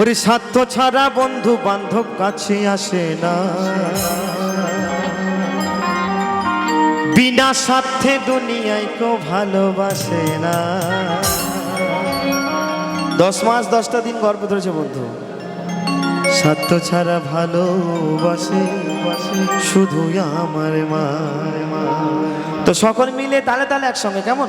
ওরে স্বার্থ ছাড়া বন্ধু বান্ধব কাছে আসে না। বিনা স্বার্থে দুনিয়ায় কেউ ভালোবাসে না। দশ মাস, দশটা দিন গর্ব ধরেছে বন্ধু। স্বার্থ ছাড়া ভালোবাসে শুধু আমার মা। তো সকল মিলে তালে তালে একসঙ্গে, কেমন?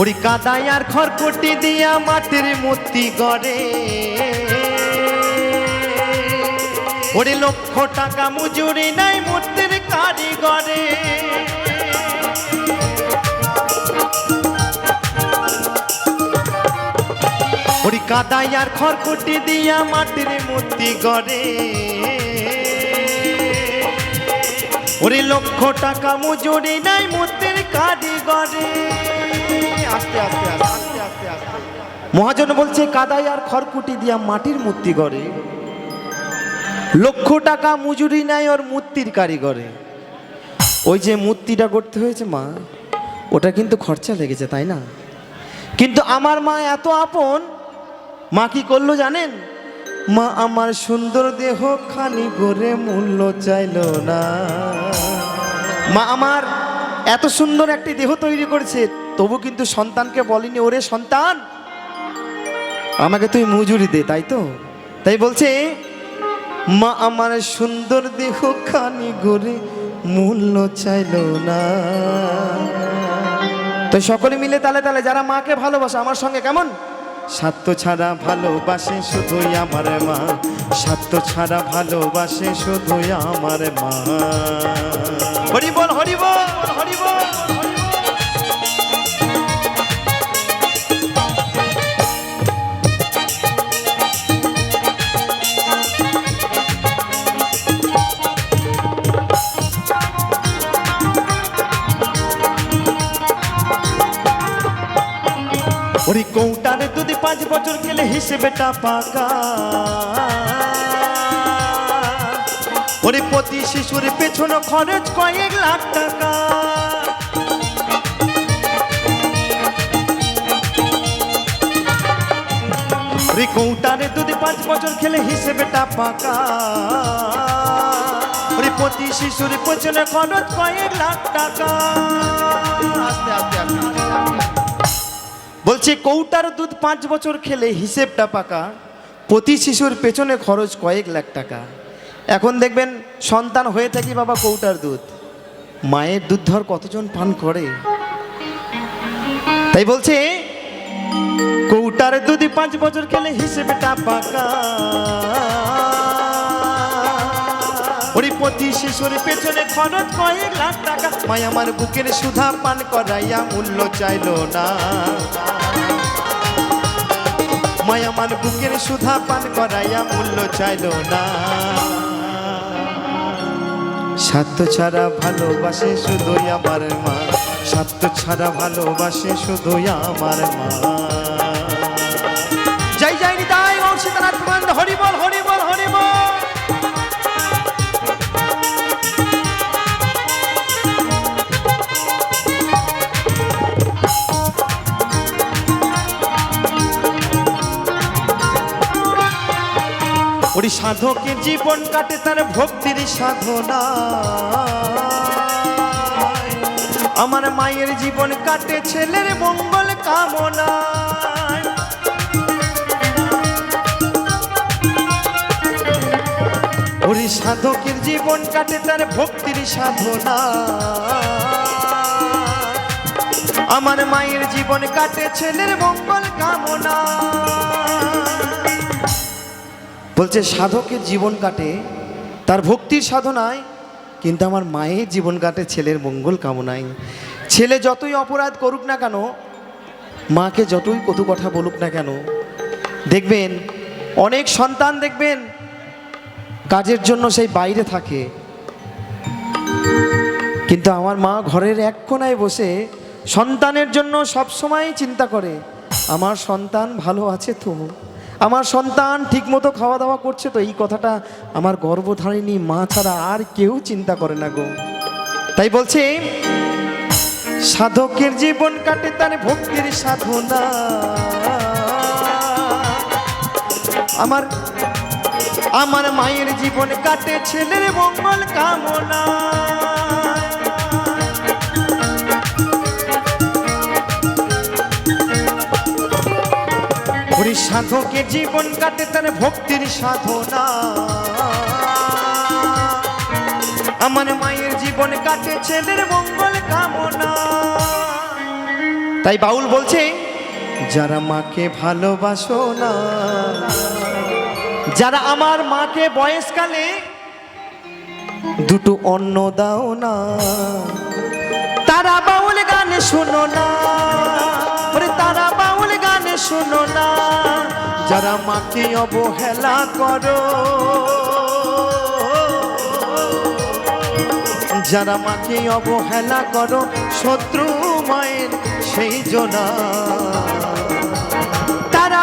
ওরি কাদায় আর খড়কুটি দিয়া মাটির মূর্তি গড়ে। ওরে লক্ষ টাকা মজুরি নাই মূর্তির কারিগরে। ওরি কাদায় আর খড়কুটি দিয়া মাটির মূর্তি গড়ে। ওরে লক্ষ টাকা মজুরি নাই মূর্তির কারিগরে। আস্তে আস্তে মহাজন বলছে, কাদাই আর খড়কুটি দিয়া মাটির মূর্তি গড়ে। লক্ষ টাকা মজুরি নেয় ওর মূর্তির কারিগরে। ওই যে মূর্তিটা করতে হয়েছে, মা, ওটা কিন্তু খরচা লেগেছে, তাই না? কিন্তু আমার মা এত আপন, মা কি করল জানেন? মা, আমার সুন্দর দেহ খানি গড়ে মূল্য চাইলো না। মা, আমার এত সুন্দর একটি দেহ তৈরি করেছে তবু কিন্তু সন্তানকে বলিনি, ওরে সন্তান, আমাকে তুই মজুরি দে, তাই তো? তাই বলছে, মা আমার সুন্দর দেহ খানি গড়ে মূল্য চাইলো না। তো সকলে মিলে তালে তালে, যারা মাকে ভালোবাসে, আমার সঙ্গে কেমন? স্বার্থ ছাড়া ভালোবাসে শুধুই আমার মা, স্বার্থ ছাড়া ভালোবাসে শুধুই আমার মা। হরি বল, হরি পাঁচ বছর খেলে হিসেবেটা পাকা। ওরে প্রতি শিশুর পেছনে খরচ কয়েক লাখ টাকা। কৌটারে দুধ পাঁচ বছর খেলে হিসেবেটা পাকা। ওরে প্রতি শিশুর পেছনে খরচ কয়েক লাখ টাকা। আস্তে আস্তে আস্তে। বলছে, কৌটার দুধ পাঁচ বছর খেলে হিসেবটা পাকা, প্রতি শিশুর পেছনে খরচ কয়েক লাখ টাকা। এখন দেখবেন, সন্তান হয়ে থাকি বাবা কৌটার দুধ। মায়ের দুধ ধর কতজন পান করে? তাই বলছে, কৌটার দুধ পাঁচ বছর খেলে হিসেবটা পাকা। ওরে প্রতি শিশুর পেছনে খরচ কয়েক লাখ টাকা, মায় আমার বুকের সুধা পান করাইয়া মূল্য চাইলো না। মায় আমার বুকের সুধা পান করাইয়া মূল্য চাইল না। স্বার্থ ছাড়া ভালোবাসে শুধুই আমার মা। স্বার্থ ছাড়া ভালোবাসে শুধুই আমার মা। সাধকের জীবন কাটে তার ভক্তির সাধনা। আমার মায়ের জীবন কাটে ছেলের মঙ্গল কামনা ওরে সাধকের জীবন কাটে তার ভক্তির সাধনা। আমার মায়ের জীবন কাটে ছেলের মঙ্গল কামনা। বলছে সাধকের জীবন কাটে, তার ভক্তির সাধনায়, কিন্তু আমার মায়ের জীবন কাটে ছেলের মঙ্গল কামনায়। ছেলে যতই অপরাধ করুক না কেন, মাকে যতই কটু কথা বলুক না কেন, দেখবেন, অনেক সন্তান দেখবেন, কাজের জন্য সেই বাইরে থাকে। কিন্তু আমার মা ঘরের এক কোনায় বসে সন্তানের জন্য সবসময় চিন্তা করে, আমার সন্তান ভালো আছে তো? আমার সন্তান ঠিকমতো খাওয়া দাওয়া করছে তো এই কথাটা আমার গর্ভধারিণী মা ছাড়া আর কেউ চিন্তা করে না গো। তাই বলছে, সাধকের জীবন কাটে তার ভক্তির সাধনা। আমার আমার মায়ের জীবন কাটে ছেলের মঙ্গল কামনা। সাধকের জীবন কাটে তার ভক্তির সাধনা। আমার মায়ের জীবন কাটে ছেলের মঙ্গল কামনা। তাই বাউল বলছে, যারা মাকে ভালোবাসো না, যারা আমার মাকে বয়সকালে দুটো অন্ন দাও না, তারা বাউল গান শোনো না। তারা বাউল গান শোনো না। যারা মাকে অবহেলা করো যারা মাকে অবহেলা করো শত্রু মায়ের সেই জোনা। তারা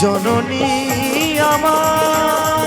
জননী আমার।